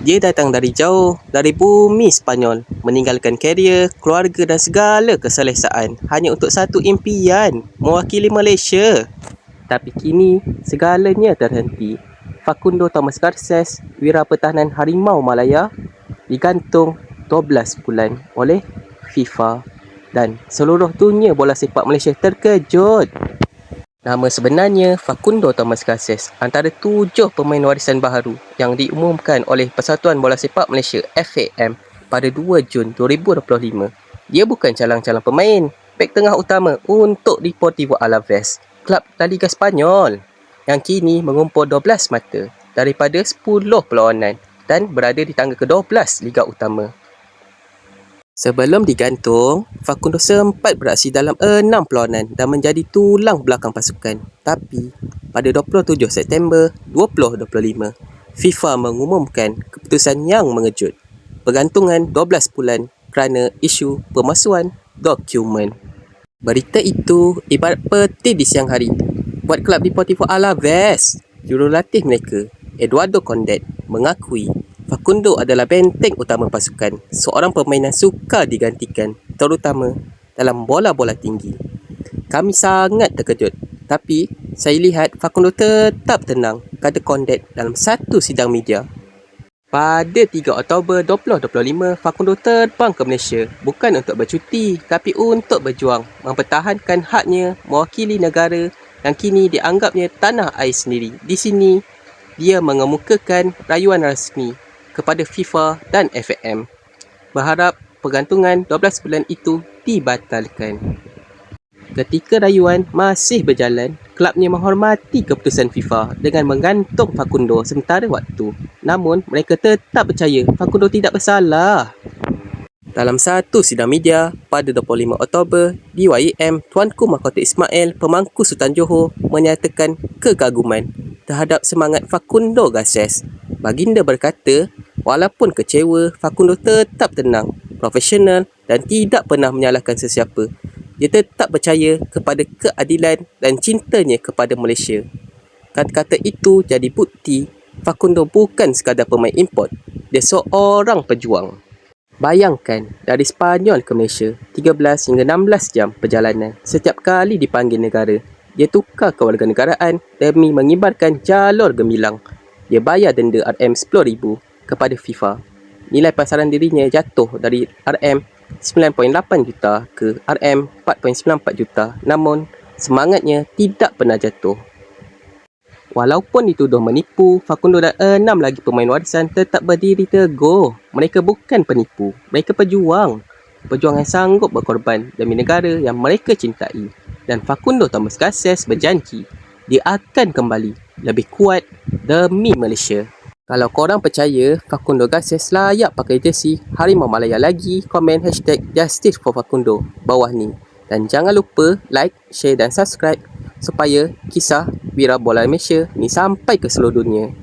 Dia datang dari jauh, dari bumi Spanyol, meninggalkan karier, keluarga dan segala keselesaan hanya untuk satu impian, mewakili Malaysia. Tapi kini, segalanya terhenti. Facundo Thomas Garces, wira pertahanan Harimau Malaya, digantung 12 bulan oleh FIFA dan seluruh dunia bola sepak Malaysia terkejut. Nama sebenarnya Facundo Thomas Garces, antara tujuh pemain warisan baharu yang diumumkan oleh Persatuan Bola Sepak Malaysia FAM pada 2 Jun 2025. Dia bukan calang-calang pemain, bek tengah utama untuk Deportivo Alaves, klub La Liga Spanyol yang kini mengumpul 12 mata daripada 10 perlawanan dan berada di tangga ke-12 Liga Utama. Sebelum digantung, Facundo sempat beraksi dalam enam perlawanan dan menjadi tulang belakang pasukan. Tapi, pada 27 September 2025, FIFA mengumumkan keputusan yang mengejut. Pergantungan 12 bulan kerana isu pemalsuan dokumen. Berita itu ibarat peti di siang hari buat kelab Deportivo Alaves. Jurulatih mereka, Eduardo Condet, mengakui Facundo adalah benteng utama pasukan, seorang pemain yang sukar digantikan, terutama dalam bola-bola tinggi. Kami sangat terkejut, tapi saya lihat Facundo tetap tenang, kata Condet dalam satu sidang media. Pada 3 Oktober 2025, Facundo terbang ke Malaysia bukan untuk bercuti tapi untuk berjuang mempertahankan haknya mewakili negara yang kini dianggapnya tanah air sendiri. Di sini, dia mengemukakan rayuan rasmi kepada FIFA dan FAM berharap pergantungan 12 bulan itu dibatalkan. Ketika rayuan masih berjalan, kelabnya menghormati keputusan FIFA dengan menggantung Facundo sementara waktu. Namun, mereka tetap percaya Facundo tidak bersalah. Dalam satu sidang media pada 25 Oktober di YEM, Tuanku Mahkota Ismail, pemangku Sultan Johor, menyatakan kekaguman terhadap semangat Facundo Garces. Baginda berkata, walaupun kecewa, Facundo tetap tenang, profesional dan tidak pernah menyalahkan sesiapa. Dia tetap percaya kepada keadilan dan cintanya kepada Malaysia. Kata-kata itu jadi bukti Facundo bukan sekadar pemain import. Dia seorang pejuang. Bayangkan, dari Spanyol ke Malaysia, 13 hingga 16 jam perjalanan setiap kali dipanggil negara. Dia tukar kewarganegaraan demi mengibarkan jalur gemilang. Dia bayar denda RM10,000 kepada FIFA. Nilai pasaran dirinya jatuh dari RM 9.8 juta ke RM 4.94 juta namun semangatnya tidak pernah jatuh. Walaupun dituduh menipu, Facundo dan enam lagi pemain warisan tetap berdiri teguh. Mereka bukan penipu, mereka pejuang. Pejuang yang sanggup berkorban demi negara yang mereka cintai. Dan Facundo Thomas Garces berjanji dia akan kembali lebih kuat demi Malaysia. Kalau korang percaya Facundo Garces layak pakai jersey Harimau Malaya lagi, komen hashtag Justice for Facundo bawah ni. Dan jangan lupa like, share dan subscribe supaya kisah Wira Bola Malaysia ni sampai ke seluruh dunia.